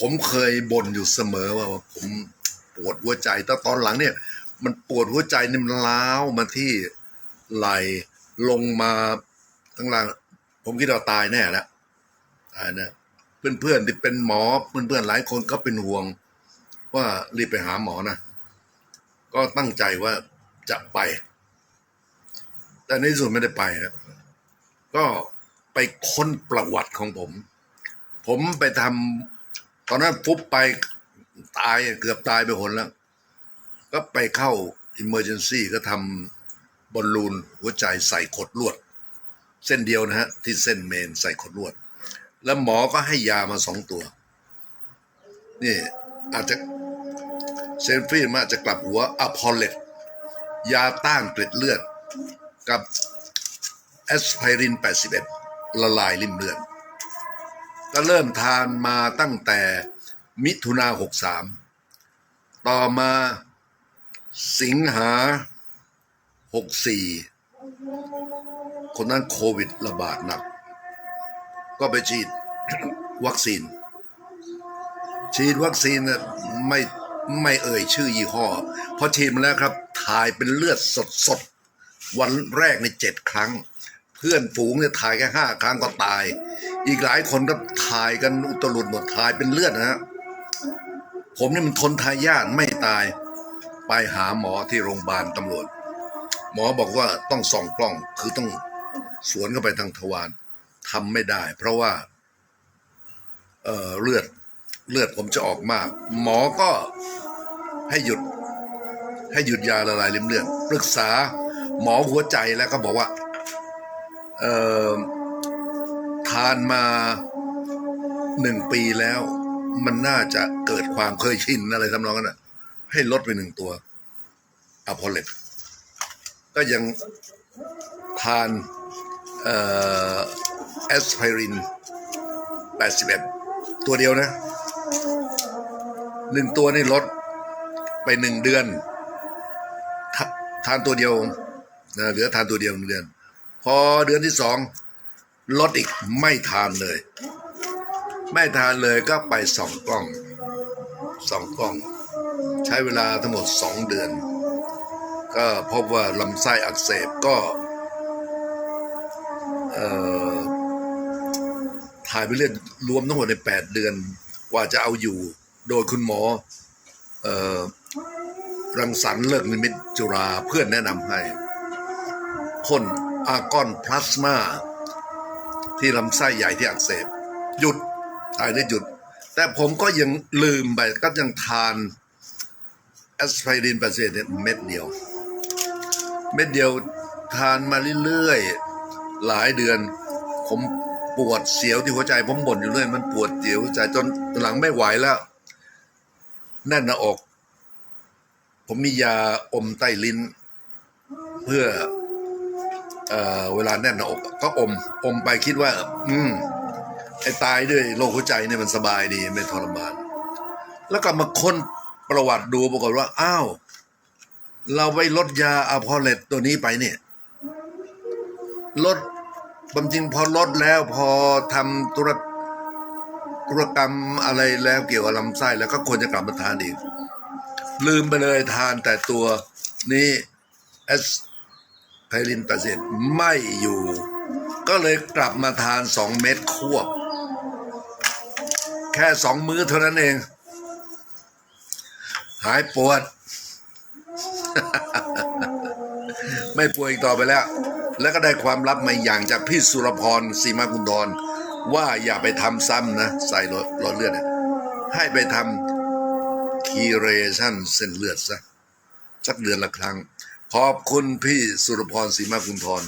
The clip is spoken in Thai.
ผมเคยบ่นอยู่เสมอว่าผมปวดหัวใจแต่ตอนหลังเนี่ย มันปวดหัวใจนี่มันล้าวมาที่ไหลลงมาข้างล่าง ผมคิดว่าตายแน่แล้วตายแน่เพื่อนๆที่เป็นหมอเพื่อนๆหลายคนก็เป็นห่วง ว่ารีบไปหาหมอนะก็ตั้งใจว่าจะไป แต่ในที่สุดไม่ได้ไปนะก็ไปค้นประวัติของผม ผมไปทำ ตอนนั้นฟุบไปตายเกือบตายไปคนแล้ว ก็ไปเข้า Emergency ก็ทำบอลลูนหัวใจใส่ขดลวด เส้นเดียวนะฮะ ที่เส้นเมนใส่ขดลวด แล้วหมอก็ให้ยามาสองตัว นี่อาจจะเซนฟรีนมันอาจจะกลับหัวอะพอลเลตยาต้านเกล็ดเลือด กับแอสไพริน 81 ละลายริ่มเลือด ก็เริ่มทานมาตั้งแต่มิถุนา63ต่อมาสิงหา64คนนั้นโควิดระบาดหนัก ก็ไปฉีดวัคซีน ฉีดวัคซีนน่ะไม่ไม่เอ่ยชื่อยี่ห้อพอฉีดมาแล้วครับถ่ายเป็นเลือดสดสดวันแรกในเจ็ดครั้ง เพื่อนฝูงเนี่ยถ่ายแค่ห้าครั้งก็ตาย อีกหลายคนก็ถ่ายกันอุตลุดหมดถ่ายเป็นเลือดนะฮะผมนี่มันทนทายาทไม่ตาย ไปหาหมอที่โรงพยาบาลตำรวจ หมอบอกว่าต้องส่องกล้องคือต้องสวนเข้าไปทางทวารทำไม่ได้ เพราะว่าเอ่อเลือดเลือดผมจะออกมาก หมอก็ให้หยุด ให้หยุดยาละลายริ่มเลือดปรึกษาหมอหัวใจแล้วก็บอกว่า เออ ทานมาหนึ่งปีแล้ว มันน่าจะเกิดความเคยชินอะไรทำนองนั้นนะให้ลดไปหนึ่งตัวอะพอลเลตก็ยังทานเอสไพริน 81 ตัวเดียวนะหนึ่งตัวนี่ลดไปหนึ่งเดือน ทาทานตัวเดียวนะเหลือทานตัวเดียวหนึ่งเดือน พอเดือนที่สอง ลดอีกไม่ทานเลย ไม่ทานเลยก็ไปสองกล้องสองกล้อง ใช้เวลาทั้งหมดสองเดือน ก็พบว่าลำไส้อักเสบก็เอ่อถ่ายไปเรื่อยรวมทั้งหมดในแปดเดือน กว่าจะเอาอยู่ โดยคุณหมอเอ่อรังสรรค์เลิกนิมิตจุฬาเพื่อนแนะนำให้พ่นอากอนพลาสมา ที่ลำไส้ใหญ่ที่อักเสบหยุดถ่ายได้หยุด แต่ผมก็ยังลืมไปก็ยังทานแอสไพรินแปดสิบเนี่ยเม็ดเดียว เม็ดเดียวทานมาเรื่อยๆ หลายเดือน ผมปวดเสียวที่หัวใจ ผมบ่นอยู่เรื่อยมันปวดเสียวหัวใจจนหลังไม่ไหวแล้ว แน่นหน้าอก ผมมียาอมใต้ลิ้น เพื่อ เอ่อเวลาแน่นหน้าอกก็อมอมไปคิดว่า อืมไอ้ตายด้วยโรคหัวใจเนี่ยมันสบายดีไม่ทรมาน แล้วก็มาค้นประวัติดูปรากฏว่าอ้าวเราไปลดยาอะพอเลตตัวนี้ไปเนี่ยลดความจริงพอลดแล้วพอทำธุรธุรกรรมอะไรแล้วเกี่ยวกับลำไส้แล้วก็ควรจะกลับมาทานอีก ลืมไปเลยทานแต่ตัวนี้เอส ไพรินแปดสิบไม่อยู่ ก็เลยกลับมาทานสองเม็ดควบ แค่สองมื้อเท่านั้นเอง หายปวด ไม่ป่วยอีกต่อไปแล้ว แล้วก็ได้ความลับมาอย่างจากพี่สุรพรสีมากุณฑรว่าอย่าไปทำซ้ำนะ ใส่หลอดเลือดให้ไปทำคีเรชั่นเส้นเลือดซะสักเดือนละครั้ง ขอบคุณพี่สุรพรสีมาคุณทร